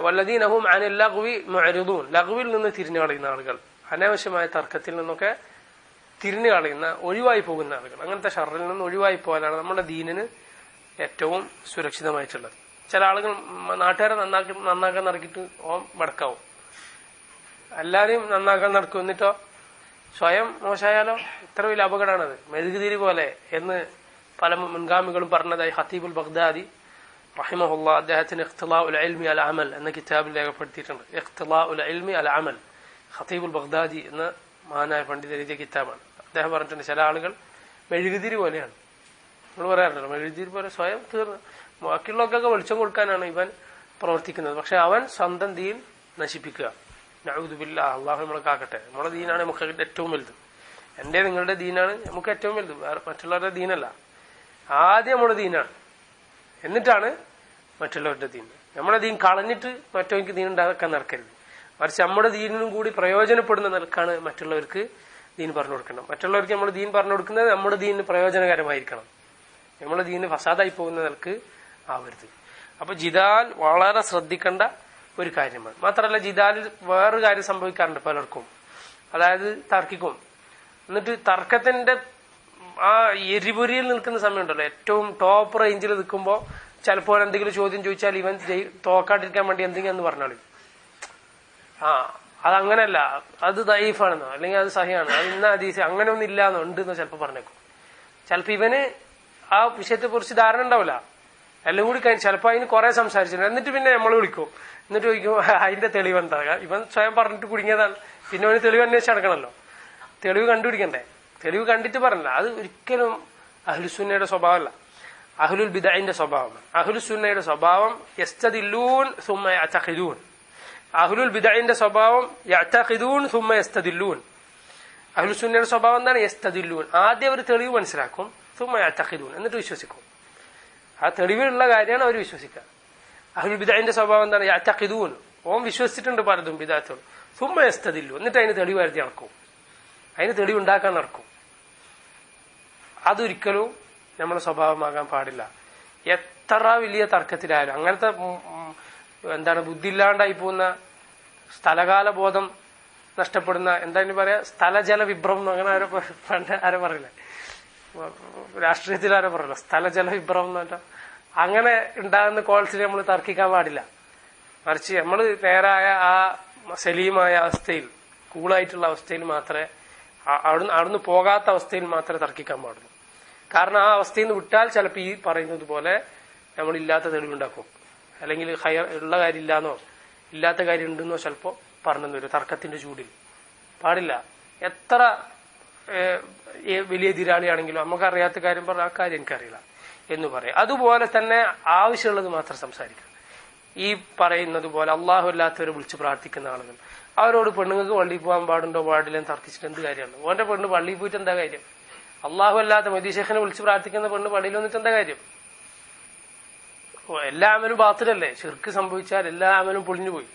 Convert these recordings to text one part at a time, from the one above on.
വല്ലദീനഹും അനിൽ ലഗ്വി മുഅരിദൂൻ. ലഗ്വിൽ നിന്ന് തിരിഞ്ഞു കളയുന്ന ആളുകൾ അനാവശ്യമായ തർക്കത്തിൽ നിന്നൊക്കെ തിരിഞ്ഞു കളയുന്ന ഒഴിവായി പോകുന്ന ആളുകൾ. അങ്ങനത്തെ ഷറിൽ നിന്ന് ഒഴിവായി പോകാനാണ് നമ്മുടെ ദീനിന് ഏറ്റവും സുരക്ഷിതമായിട്ടുള്ളത്. ചില ആളുകൾ നാട്ടുകാരെ നന്നാക്കി നന്നാക്കാൻ നടക്കിയിട്ട് ഓം വടക്കാവും. എല്ലാരെയും നന്നാക്കാൻ നടക്കും. എന്നിട്ടോ സ്വയം മോശമായാലോ? ഇത്ര വലിയ അപകടമാണത്. മെഴുകുതിരി പോലെ എന്ന് പല മുൻഗാമികളും പറഞ്ഞതായി ഹത്തീബുൽ ബഗ്ദാദി റഹിമഹുല്ല അദ്ദേഹത്തിന് ഇഖ്തലാ ഉൽ ഇൽമി അൽ അമൽ എന്ന കിതാബിൽ രേഖപ്പെടുത്തിയിട്ടുണ്ട്. ഇഖ്തലാ ഉൽ ഇൽമി അൽ അമൽ ഖത്തീബുൽ ബഗ്ദാദി എന്ന മഹാനായ പണ്ഡിത എഴുതിയ കിതാബാണ്. അദ്ദേഹം പറഞ്ഞിട്ടുണ്ട് ചില ആളുകൾ മെഴുകുതിരി പോലെയാണ്. നമ്മൾ പറയാറുണ്ടല്ലോ മെഴുകുതിരി പോലെ സ്വയം തീർന്ന്. ബാക്കിയുള്ളവർക്കൊക്കെ വെളിച്ചം കൊടുക്കാനാണ് ഇവൻ പ്രവർത്തിക്കുന്നത്. പക്ഷെ അവൻ സ്വന്തം ദീൻ നശിപ്പിക്കുക. നഴുതുബില്ല അള്ളാഹു നമ്മളെ കാക്കട്ടെ. നമ്മുടെ ദീനാണ് നമുക്ക് ഏറ്റവും വലുത്. എന്റെ നിങ്ങളുടെ ദീനാണ് നമുക്ക് ഏറ്റവും വലുത്. മറ്റുള്ളവരുടെ ദീനല്ല. ആദ്യം നമ്മുടെ ദീനാണ്. എന്നിട്ടാണ് മറ്റുള്ളവരുടെ ദീൻ. നമ്മുടെ ദീൻ കളഞ്ഞിട്ട് മറ്റവർക്ക് ദീൻ ഉണ്ടാക്കാൻ നടക്കരുത്. മറിച്ച് നമ്മുടെ ദീനിനും കൂടി പ്രയോജനപ്പെടുന്ന നിലക്കാണ് മറ്റുള്ളവർക്ക് ദീൻ പറഞ്ഞു കൊടുക്കണം മറ്റുള്ളവർക്ക് നമ്മൾ ദീൻ പറഞ്ഞു കൊടുക്കുന്നത് നമ്മുടെ ദീനിന് പ്രയോജനകരമായിരിക്കണം. നമ്മുടെ ദീന് ഫസാദായി പോകുന്ന നിലയ്ക്ക് ആവരുത്. അപ്പൊ ജിദാൽ വളരെ ശ്രദ്ധിക്കേണ്ട ഒരു കാര്യമാണ്. മാത്രമല്ല ജിദാലിൽ വേറൊരു കാര്യം സംഭവിക്കാറുണ്ട് പലർക്കും. അതായത് തർക്കിക്കും. എന്നിട്ട് തർക്കത്തിന്റെ ആ എരിപൊരിയിൽ നിൽക്കുന്ന സമയമുണ്ടല്ലോ. ഏറ്റവും ടോപ്പ് റേഞ്ചിൽ നിൽക്കുമ്പോൾ ചിലപ്പോൾ എന്തെങ്കിലും ചോദ്യം ചോദിച്ചാൽ ഇവൻ തോക്കാട്ടിരിക്കാൻ വേണ്ടി എന്തെങ്കിലും എന്ന് പറഞ്ഞാൽ ആ അതങ്ങനല്ല. അത് ദൈഫാണെന്നോ അല്ലെങ്കിൽ അത് സഹിയാണ്. അത് ഇന്ന അതീസ് അങ്ങനെ ഒന്നും ഇല്ലാന്നോ ഉണ്ടെന്നോ ചിലപ്പോൾ പറഞ്ഞേക്കും. ചിലപ്പോൾ ഇവന് ആ വിഷയത്തെ കുറിച്ച് ധാരണ ഉണ്ടാവില്ല. എല്ലാം കൂടി കഴിഞ്ഞ് ചിലപ്പോൾ അതിന് കുറെ സംസാരിച്ചിട്ടുണ്ട്. എന്നിട്ട് പിന്നെ നമ്മൾ വിളിക്കും. എന്നിട്ട് ചോദിക്കും അതിന്റെ തെളിവ് എന്താ? ഇവൻ സ്വയം പറഞ്ഞിട്ട് കുടുങ്ങിയതാണ്. പിന്നെ അവന് തെളിവ് അന്വേഷിച്ച് നടക്കണല്ലോ തെളിവ് കണ്ടുപിടിക്കണ്ടേ? തെളിവ് കണ്ടിട്ട് പറഞ്ഞില്ല. അത് ഒരിക്കലും അഹ്ലുസുന്നയുടെ സ്വഭാവമല്ല. അഹ്ലുൽ ബിദായിന്റെ സ്വഭാവമാണ് അഹ്ലുസുന്നയുടെ സ്വഭാവം യസ്തദില്ലൂൻ സുമ്മ അച്ചഹിദൂൻ അഹ്ലുൽ ബിദായിന്റെ സ്വഭാവം യഅതഖിദൂൻ സുമ്മ യസ്തദില്ലൂൻ. അഹ്ലുസുന്നയുടെ സ്വഭാവം എന്താണ്? യസ്തദില്ലൂൻ. ആദ്യം അവർ തെളിവ് മനസ്സിലാക്കും. സുമ്മ യഅതഖിദൂൻ എന്നിട്ട് വിശ്വസിക്കും. ആ തെളിവിലുള്ള കാര്യമാണ് അവർ വിശ്വസിക്കുക. അഹ്ലുൽ ബിദായിന്റെ സ്വഭാവം എന്താണ്? യഅതഖിദൂൻ ഓം വിശ്വസിച്ചിട്ടുണ്ട് പലതും ബിദാത്തുകൾ സുമ്മ യസ്തദില്ലു എന്നിട്ട് അതിന് തെളിവ് വരുത്തി നടക്കും. അതിന് തെളിവ് ഉണ്ടാക്കാൻ നടക്കും. അതൊരിക്കലും നമ്മുടെ സ്വഭാവമാകാൻ പാടില്ല. എത്ര വലിയ തർക്കത്തിലായാലും അങ്ങനത്തെ എന്താണ് ബുദ്ധി ഇല്ലാണ്ടായി പോകുന്ന സ്ഥലകാല ബോധം നഷ്ടപ്പെടുന്ന എന്താ ഇനി പറയാ സ്ഥലജല വിഭ്രമം അങ്ങനെ ആരോ പണ്ട് ആരോ പറയില്ലേ? രാഷ്ട്രീയത്തിൽ ആരോ പറയില്ല? സ്ഥലജല വിഭ്രമം അങ്ങനെ ഉണ്ടാകുന്ന കോൾസിൽ നമ്മൾ തർക്കിക്കാൻ പാടില്ല. മറിച്ച് നമ്മൾ നേരായ ആ സലീമായ അവസ്ഥയിൽ കൂളായിട്ടുള്ള അവസ്ഥയിൽ മാത്രമേ അവിടുന്ന് അവിടുന്ന് പോകാത്ത അവസ്ഥയിൽ മാത്രമേ തർക്കിക്കാൻ പാടുള്ളൂ. കാരണം ആ അവസ്ഥയിൽ നിന്ന് വിട്ടാൽ ചിലപ്പോൾ ഈ പറയുന്നത് പോലെ നമ്മൾ ഇല്ലാത്ത തെളിവുണ്ടാക്കും. അല്ലെങ്കിൽ ഹയർ ഉള്ള കാര്യമില്ലാന്നോ ഇല്ലാത്ത കാര്യം ഉണ്ടെന്നോ ചിലപ്പോൾ പറഞ്ഞെന്ന് വരും. തർക്കത്തിന്റെ ചൂടിൽ. പാടില്ല. എത്ര വലിയ എതിരാളിയാണെങ്കിലും നമുക്കറിയാത്ത കാര്യം പറഞ്ഞാൽ ആ കാര്യം എനിക്കറിയില്ല എന്ന് പറയാം. അതുപോലെ തന്നെ ആവശ്യമുള്ളത് മാത്രം സംസാരിക്കാം ഈ പറയുന്നത് പോലെ അള്ളാഹു അല്ലാത്തവരെ വിളിച്ച് പ്രാർത്ഥിക്കുന്ന ആളുകൾ അവരോട് പെണ്ണുങ്ങൾക്ക് പള്ളിയിൽ പോകാൻ പാടുണ്ടോ പാടില്ലെന്ന് തർക്കിച്ചിട്ട് എന്ത് കാര്യമാണ്? ഓന്റെ പെണ്ണ് പള്ളിയിൽ പോയിട്ട് എന്താ കാര്യം? അള്ളാഹു അല്ലാത്ത മദീഷേഖനെ വിളിച്ച് പ്രാർത്ഥിക്കുന്ന പെണ്ണ് പള്ളിയിൽ വന്നിട്ട് എന്താ കാര്യം? എല്ലാ അമലും ബാത്തിലല്ലേ? ചെറുക്ക് സംഭവിച്ചാൽ എല്ലാ അമലും പൊളിഞ്ഞു പോയി.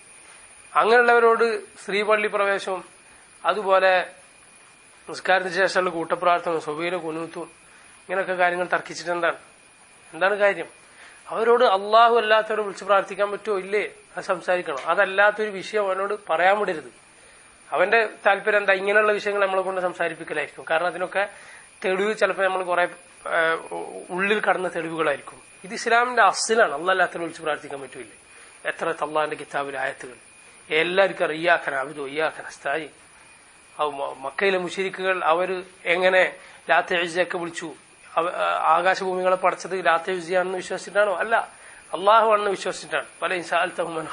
അങ്ങനെയുള്ളവരോട് സ്ത്രീ പള്ളി പ്രവേശവും അതുപോലെ നിസ്കാരത്തിന് ശേഷമുള്ള കൂട്ടപ്രാർത്ഥന സ്വബീല കുനൂത്തും ഇങ്ങനെയൊക്കെ കാര്യങ്ങൾ തർക്കിച്ചിട്ട് എന്താണ്? എന്താണ് കാര്യം? അവരോട് അള്ളാഹു അല്ലാത്തവരെ വിളിച്ച് പ്രാർത്ഥിക്കാൻ പറ്റുമോ ഇല്ലേ? അത് സംസാരിക്കണം. അതല്ലാത്തൊരു വിഷയം അവനോട് പറയാൻ വിടരുത്. അവന്റെ താല്പര്യം എന്താ? ഇങ്ങനെയുള്ള വിഷയങ്ങൾ നമ്മളെ കൊണ്ട് സംസാരിപ്പിക്കലായിരിക്കും. കാരണം അതിനൊക്കെ തെളിവ് ചിലപ്പോൾ നമ്മൾ കുറെ ഉള്ളിൽ കടന്ന തെളിവുകളായിരിക്കും. ഇത് ഇസ്ലാമിന്റെ അസിലാണ്. അള്ളാഹല്ലാത്തവരെ വിളിച്ച് പ്രാർത്ഥിക്കാൻ പറ്റൂലേ എത്ര തള്ളാന്റെ കിതാബിൽ ആയത്തുകൾ. എല്ലാവർക്കും ഇയ്യാഖന അബിദു സ്ഥായി അവ മക്കയിലെ മുഷിരിക്കുകൾ അവർ എങ്ങനെ ലാത്തയൊക്കെ വിളിച്ചു. ആകാശഭൂമികളെ പടച്ചത് ലാത്തയുസിയാണെന്ന് വിശ്വസിച്ചിട്ടാണോ? അല്ല. അള്ളാഹു ആണെന്ന് വിശ്വസിച്ചിട്ടാണ്. പല ഇൻസാൽത്തും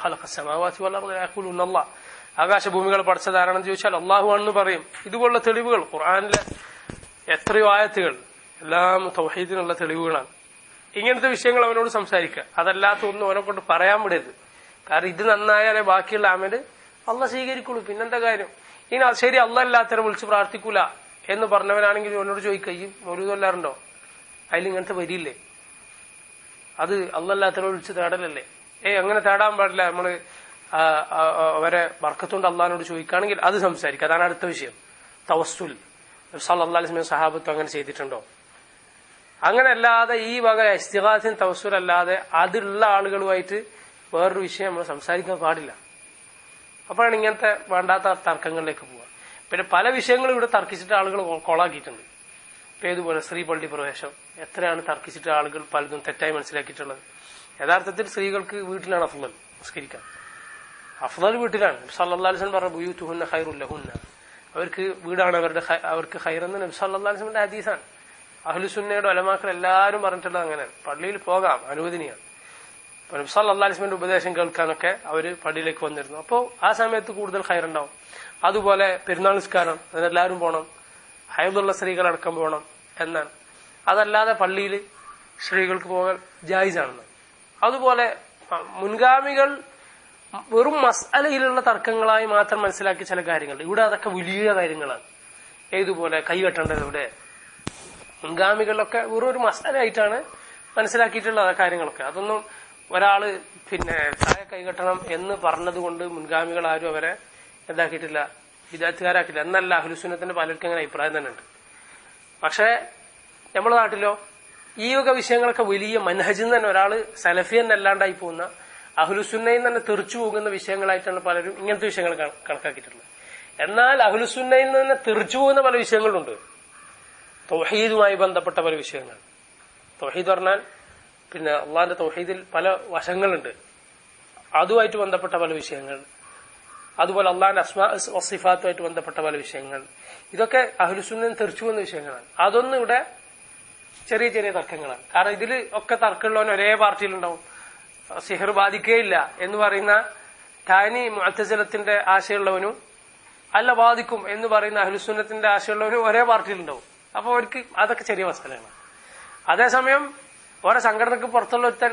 ആകാശഭൂമികളെ പടച്ചത് ആരാണെന്ന് ചോദിച്ചാൽ അള്ളാഹു ആണെന്ന് പറയും. ഇതുപോലുള്ള തെളിവുകൾ ഖുർആാനിലെ എത്രയോ ആയത്തുകൾ എല്ലാം തൗഹീദിനുള്ള തെളിവുകളാണ്. ഇങ്ങനത്തെ വിഷയങ്ങൾ അവനോട് സംസാരിക്കുക. അതല്ലാത്ത ഒന്നും അവനെ കൊണ്ട് പറയാൻ വിടരുത്. കാരണം ഇത് നന്നായാലേ ബാക്കിയുള്ള അമൽ അല്ല സ്വീകരിക്കുള്ളൂ. പിന്നെന്താ കാര്യം? ഇനി ശരി അല്ല അല്ലാത്തവരെ വിളിച്ച് പ്രാർത്ഥിക്കൂല എന്ന് പറഞ്ഞവനാണെങ്കിൽ അവനോട് ചോദിക്കുക ഈ മൊരു കൊല്ലാറുണ്ടോ അതിൽ ഇങ്ങനത്തെ വരിയില്ലേ? അത് അല്ലല്ലാത്തവരെ വിളിച്ച് തേടലല്ലേ? ഏയ് അങ്ങനെ തേടാൻ പാടില്ല. നമ്മൾ അവരെ വർക്കത്തുകൊണ്ട് അള്ളഹാനോട് ചോദിക്കുകയാണെങ്കിൽ അത് സംസാരിക്കുക. അതാണ് അടുത്ത വിഷയം. തവസ്സുൽ. സല്ലാസ്മി സഹാബത്വം അങ്ങനെ ചെയ്തിട്ടുണ്ടോ? അങ്ങനെ അല്ലാതെ ഈ വക ഇസ്തിഹാസിൻ തവസ്സുൽ അല്ലാതെ അതിലുള്ള ആളുകളുമായിട്ട് വേറൊരു വിഷയം നമ്മൾ സംസാരിക്കാൻ പാടില്ല. അപ്പോഴാണ് ഇങ്ങനത്തെ വേണ്ടാത്ത തർക്കങ്ങളിലേക്ക് പോവുക. പിന്നെ പല വിഷയങ്ങളും ഇവിടെ തർക്കിച്ചിട്ട് ആളുകൾ കൊളാക്കിയിട്ടുണ്ട്. ഏതുപോലെ സ്ത്രീ പള്ളി പ്രവേശം. എത്രയാണ് തർക്കിച്ചിട്ട് ആളുകൾ പലതും തെറ്റായി മനസ്സിലാക്കിയിട്ടുള്ളത്. യഥാർത്ഥത്തിൽ സ്ത്രീകൾക്ക് വീട്ടിലാണ് അഫ്ലൽ നിസ്കരിക്കാൻ. അഫ്ലൽ വീട്ടിലാണ്. സല്ലാസ്ലം പറഞ്ഞ ബുയൂത്തുഹുന്ന ഖൈറുല്ലഹുന്ന അവർക്ക് വീടാണ് അവരുടെ അവർക്ക് ഹൈറെന്ന് നബി സല്ലാസ്ലമിന്റെ ഹദീസാണ്. അഹ്ലുസുന്നയുടെ ഒലമാക്കൾ എല്ലാവരും പറഞ്ഞിട്ടുള്ളത് അങ്ങനെയാണ്. പള്ളിയിൽ പോകാം അനുവദനീയാണ് അപ്പൊ നബി സല്ലല്ലാഹു അലൈഹി വസല്ലം ഉപദേശം കേൾക്കാനൊക്കെ അവർ പള്ളിയിലേക്ക് വന്നിരുന്നു. അപ്പോൾ ആ സമയത്ത് കൂടുതൽ ഹൈറുണ്ടാവും അതുപോലെ പെരുന്നാൾ നിസ്കാരം അതിനെല്ലാവരും പോകണം ഹൈദുള്ള സ്ത്രീകളടക്കം പോകണം എന്നാണ്. അതല്ലാതെ പള്ളിയിൽ സ്ത്രീകൾക്ക് പോകാൻ ജായിസാണെന്ന്. അതുപോലെ മുൻഗാമികൾ വെറും മസാലയിലുള്ള തർക്കങ്ങളായി മാത്രം മനസ്സിലാക്കിയ ചില കാര്യങ്ങൾ. ഇവിടെ അതൊക്കെ വലിയ കാര്യങ്ങളാണ്. ഏതുപോലെ കൈവെട്ടേണ്ടത് ഇവിടെ? മുൻഗാമികളിലൊക്കെ വെറും ഒരു മസാലയായിട്ടാണ് മനസ്സിലാക്കിയിട്ടുള്ള കാര്യങ്ങളൊക്കെ. അതൊന്നും ഒരാൾ പിന്നെ താഴെ കൈകെട്ടണം എന്ന് പറഞ്ഞതുകൊണ്ട് മുൻഗാമികൾ ആരും അവരെ എന്താക്കിയിട്ടില്ല വിദ്യാർത്ഥികാരാക്കില്ല എന്നല്ല അഹുലുസുനത്തിന്റെ പലർക്കും അങ്ങനെ അഭിപ്രായം തന്നെ ഉണ്ട് പക്ഷേ നമ്മുടെ നാട്ടിലോ ഈ വക വിഷയങ്ങളൊക്കെ വലിയ മനഹജിൽ തന്നെ ഒരാൾ സലഫിയൻ അല്ലാണ്ടായി പോകുന്ന അഹുലുസുന്നയിൽ തന്നെ തെറിച്ചു പോകുന്ന വിഷയങ്ങളായിട്ടാണ് പലരും ഇങ്ങനത്തെ വിഷയങ്ങൾ കണക്കാക്കിയിട്ടുള്ളത്. എന്നാൽ അഹുലുസുന്നയിൽ നിന്ന് തെറിച്ചു പോകുന്ന പല വിഷയങ്ങളുണ്ട്. തൊഹീദുമായി ബന്ധപ്പെട്ട പല വിഷയങ്ങൾ. തൊഹീദ് പറഞ്ഞാൽ പിന്നെ അള്ളാന്റെ തൊഹീദിൽ പല വശങ്ങളുണ്ട്. അതുമായിട്ട് ബന്ധപ്പെട്ട പല വിഷയങ്ങൾ. അതുപോലെ അള്ളാന്റെ അസ്മാ വസിഫാത്തുമായിട്ട് ബന്ധപ്പെട്ട പല വിഷയങ്ങൾ. ഇതൊക്കെ അഹ്ലുസുന്നൻ തെറിച്ചു പോകുന്ന വിഷയങ്ങളാണ്. അതൊന്നും ഇവിടെ ചെറിയ ചെറിയ തർക്കങ്ങളാണ്. കാരണം ഇതിൽ ഒക്കെ തർക്കമുള്ളവൻ ഒരേ പാർട്ടിയിലുണ്ടാവും. സിഹർ ബാധിക്കുകയില്ല എന്ന് പറയുന്ന ടാനി മുഅത്തസലത്തിന്റെ ആശയമുള്ളവനും അല്ല ബാധിക്കും എന്ന് പറയുന്ന അഹ്ലുസുന്നത്തിന്റെ ആശയമുള്ളവനും ഒരേ പാർട്ടിയിലുണ്ടാവും. അപ്പൊ അവർക്ക് അതൊക്കെ ചെറിയ മസാലയാണ് അതേസമയം ഓരോ സംഘടനക്ക് പുറത്തുള്ള ഒരുത്തൻ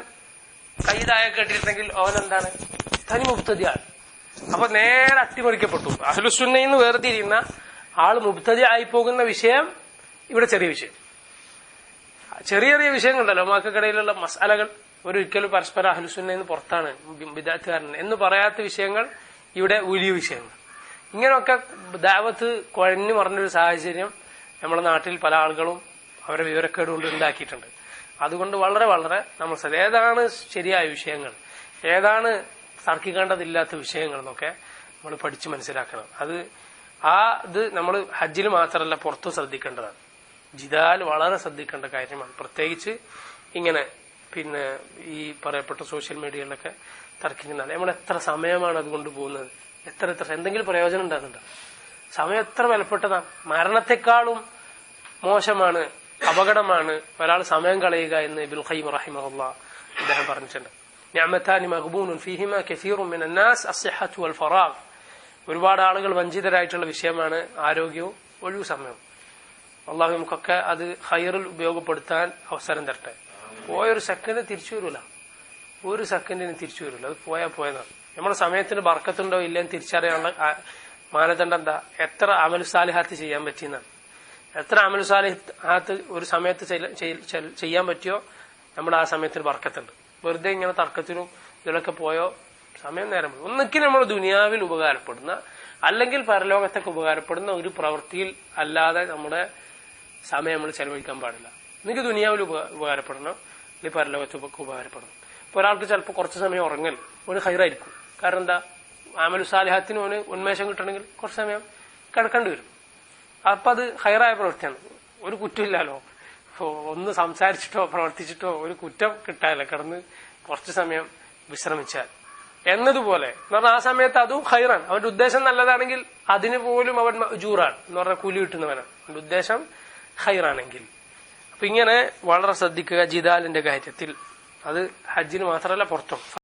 കൈതായ കേട്ടിരുന്നെങ്കിൽ അവൻ എന്താണ്? തനി മുബ്തദിയാണ് അപ്പൊ നേരെ അട്ടിമറിക്കപ്പെട്ടു. അഹ്ലുസുന്നയിൽ നിന്ന് വേർതിരിയുന്ന ആൾ മുബ്തതി ആയി പോകുന്ന വിഷയം ഇവിടെ ചെറിയ വിഷയം. ചെറിയ ചെറിയ വിഷയങ്ങളുണ്ടല്ലോ. മാക്കക്കിടയിലുള്ള മസാലകൾ ഒരിക്കലും പരസ്പര അഹലുസുന്ന പുറത്താണ്. വിദ്യാർത്ഥികാരൻ എന്ന് പറയാത്ത വിഷയങ്ങൾ ഇവിടെ വലിയ വിഷയങ്ങൾ. ഇങ്ങനെയൊക്കെ ദാവത്ത് കുഴഞ്ഞു മറഞ്ഞൊരു സാഹചര്യം നമ്മുടെ നാട്ടിൽ പല ആളുകളും അവരെ വിവരക്കേട് കൊണ്ട് ഉണ്ടാക്കിയിട്ടുണ്ട്. അതുകൊണ്ട് വളരെ വളരെ നമ്മൾ ഏതാണ് ശരിയായ വിഷയങ്ങൾ? ഏതാണ് തർക്കിക്കേണ്ടതില്ലാത്ത വിഷയങ്ങൾ എന്നൊക്കെ നമ്മൾ പഠിച്ച് മനസ്സിലാക്കണം. അത് ആ ഇത് നമ്മൾ ഹജ്ജിൽ മാത്രമല്ല പുറത്തും ശ്രദ്ധിക്കേണ്ടതാണ്. ജിദാൽ വളരെ ശ്രദ്ധിക്കേണ്ട കാര്യമാണ്. പ്രത്യേകിച്ച് ഇങ്ങനെ പിന്നെ ഈ പറയപ്പെട്ട സോഷ്യൽ മീഡിയയിലൊക്കെ തർക്കിക്കുന്നതാണ്. നമ്മൾ എത്ര സമയമാണ് അതുകൊണ്ട് പോകുന്നത്? എത്ര എത്ര എന്തെങ്കിലും പ്രയോജനം ഉണ്ടാകുന്നുണ്ടോ? സമയം എത്ര വിലപ്പെട്ടതാണ് മരണത്തെക്കാളും മോശമാണ് അപകടമാണ് ഒരാൾ സമയം കളയുക എന്ന് ഇബുൽ ഖൈം റഹിമഹുല്ല അദ്ദേഹം പറഞ്ഞിട്ടുണ്ട്. ഞാമത്താനി മഹബൂൻ ഫിഹിമ കസീറും അന്നാസ് അസ്സഹത്തു വൽ ഫറാഗ്. ഒരുപാട് ആളുകൾ വഞ്ചിതരായിട്ടുള്ള വിഷയമാണ് ആരോഗ്യവും ഒഴിവു സമയവും. അള്ളാഹു നമുക്കൊക്കെ അത് ഹയറിൽ ഉപയോഗപ്പെടുത്താൻ അവസരം തരട്ടെ. പോയൊരു സെക്കൻഡ് തിരിച്ചു വരില്ല ഒരു സെക്കൻഡിന് തിരിച്ചു വരില്ല അത് പോയാൽ പോയതാണ് നമ്മുടെ സമയത്തിന് ബർക്കത്തുണ്ടോ ഇല്ലെന്ന് തിരിച്ചറിയാനുള്ള മാനദണ്ഡം എന്താ? എത്ര അമലുസാലിഹാത്ത് ചെയ്യാൻ പറ്റിയെന്നാണ്. എത്ര അമലുസാലിഹാത്ത് ഒരു സമയത്ത് ചെയ്യ- ചെയ്യ- ചെയ്യ- ചെയ്യാൻ പറ്റിയോ? നമ്മുടെ ആ സമയത്തിന് ബർക്കത്തുണ്ട്. വെറുതെ ഇങ്ങനെ തർക്കത്തിനും ഇതിലൊക്കെ പോയോ? സമയം നേരം ഒന്നിക്കും നമ്മൾ ദുനിയാവിൽ ഉപകാരപ്പെടുന്ന അല്ലെങ്കിൽ പരലോകത്തൊക്കെ ഉപകാരപ്പെടുന്ന ഒരു പ്രവൃത്തിയിൽ അല്ലാതെ നമ്മുടെ സമയം നമ്മൾ ചെലവഴിക്കാൻ പാടില്ല. എനിക്ക് ദുനിയാവിൽ ഉപകാരപ്പെടണം. അല്ലെങ്കിൽ പരലോകത്ത് ഉപകാരപ്പെടണം. ഇപ്പൊ ഒരാൾക്ക് ചിലപ്പോൾ കുറച്ച് സമയം ഉറങ്ങൽ ഒരു ഹൈറായിരിക്കും. കാരണം എന്താ? ആമലു സാലിഹത്തിന് ഓന് ഉന്മേഷം കിട്ടണമെങ്കിൽ കുറച്ച് സമയം കിടക്കേണ്ടി വരും. അപ്പൊ അത് ഹൈറായ പ്രവൃത്തിയാണ്. ഒരു കുറ്റമില്ലല്ലോ. ഒന്ന് സംസാരിച്ചിട്ടോ പ്രവർത്തിച്ചിട്ടോ ഒരു കുറ്റം കിട്ടാല്ല കിടന്ന് കുറച്ച് സമയം വിശ്രമിച്ചാൽ. എന്നതുപോലെ. എന്ന് പറഞ്ഞാൽ ആ സമയത്ത് അതും ഹൈറാണ് അവന്റെ ഉദ്ദേശം നല്ലതാണെങ്കിൽ അതിന് പോലും അവൻ ജൂറാണ് എന്ന് പറഞ്ഞാൽ കൂലി കിട്ടുന്നവനാണ്. അവന്റെ ഉദ്ദേശം ഹൈറാണെങ്കിൽ അപ്പൊ ഇങ്ങനെ വളരെ ശ്രദ്ധിക്കുക ജിദാലിന്റെ കാര്യത്തിൽ. അത് ഹജ്ജിന് മാത്രമല്ല പുറത്തും.